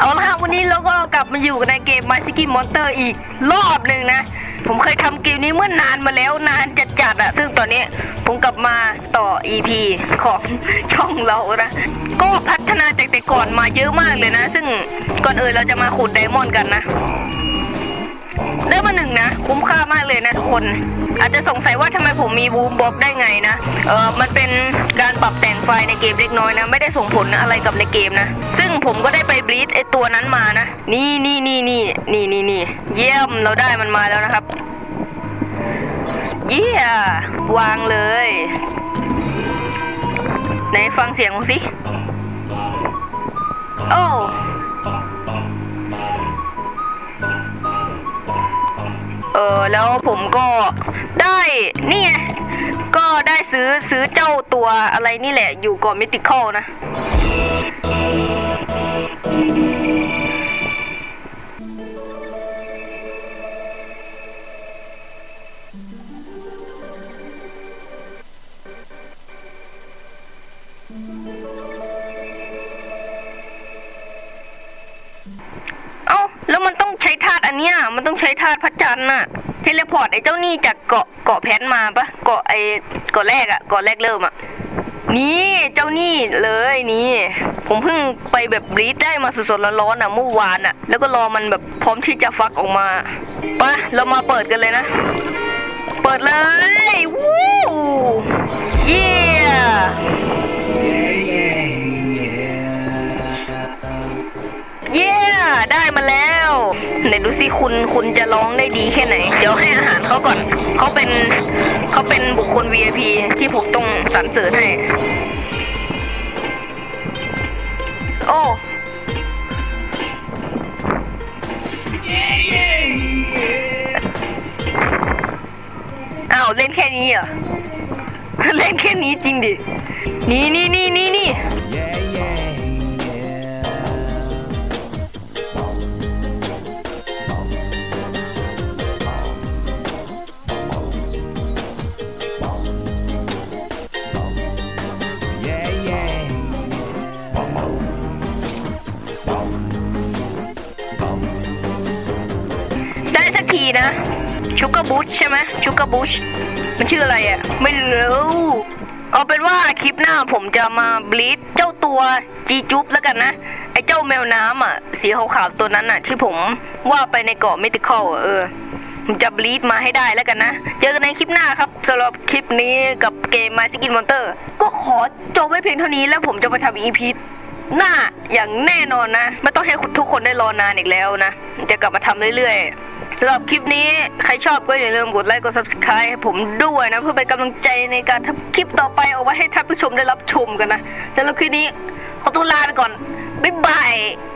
เอาละครับวันนี้เราก็กลับมาอยู่ในเกม My City Monster อีกรอบหนึ่งนะ ผมเคยทำเกมนี้เมื่อนานมาแล้วนานจัดจัดๆอะซึ่งตอนนี้ผมกลับมาต่อ EP ของช่องเรานะ ก็พัฒนาจากแต่ก่อนมาเยอะมากเลยนะ ซึ่งก่อนอื่นเราจะมาขุดไดมอนด์กันนะ ได้มาหนึ่งนะ คุ้มค่ามากเลยนะทุกคน อาจจะสงสัยว่าทำไมผมมีบูมบ็อกได้ไงนะ เออมันเป็นการปรับแต่งไฟในเกมเล็กน้อยนะ ไม่ได้ส่งผลอะไรกับในเกมนะ ซึ่งผมก็ได้ไปบลีดไอตัวนั้นมานะ นี่นี่นี่นี่นี่นี่นี่เยี่ยมเราได้มันมาแล้วนะครับ เยี่ยวางเลย ไหนฟังเสียงของสิ โอ้ ออแล้วผมก็ได้นี่ไงก็ได้ซื้อซื้อเจ้าตัวอะไรนี่แหละ อยู่ก่อนมิติคอลนะ เนี้ยมันต้องใช้ธาตุพระจันทร์น่ะ เทเลพอร์ตไอ้เจ้านี่จากเกาะเกาะแพนมาปะเกาะไอ้เกาะแรกอะเกาะแรกเริ่มอะนี่เจ้านี่เลยนี่ ผมเพิ่งไปแบบรีดได้มาสดๆร้อนๆอะเมื่อวานอะแล้วก็รอมันแบบพร้อมที่จะฟักออกมาปะเรามาเปิดกันเลยนะ เปิดเลยวู้เยี่ยเย้ได้มาแล้ว สิคุณคุณจะร้องได้ดีแค่ไหน เดี๋ยวให้อาหารเขาก่อนเขาเป็นเขาเป็นบุคคล VIP ที่ผมต้องสรรเสริญให้ โอ้อ้าวเล่นแค่นี้เหรอ เล่นแค่นี้จริงดิ นี่นี่นี่นี่นี่ ทีนะชุกก r บูชใช่ไหมชุกก r บูชมันชื่ออะไรอะ่ะ ไม่รู้เอาเป็นว่าคลิปหน้าผมจะมาบลีดเจ้าตัวจีจุ๊บแล้วกันนะ ไอ้เจ้าแมวน้ำอะ สีขาวๆตัวนั้นอะ ที่ผมว่าไปในเกาะเมติคอลเออผมจะบลีดมาให้ได้แล้วกันนะ เจอกันในคลิปหน้าครับสำหรับคลิปนี้กับเกมมาสกินมอนเตอร์ ก็ขอจบไว้เพียงเท่านี้แล้วผมจะไปทำอีพีหน้าอย่างแน่นอนนะ ไม่ต้องให้ทุกคนได้รอนานอีกแล้วนะ จะกลับมาทำเรื่อยๆ สำหรับคลิปนี้ใครชอบก็อย่าลืมกดไลค์กด subscribe ให้ผมด้วยนะ เพื่อเป็นกำลังใจในการทำคลิปต่อไปเอาไว้ให้ท่านผู้ชมได้รับชมกันนะสำหรับคลิปนี้ขอตัวลาไปก่อนบ๊ายบาย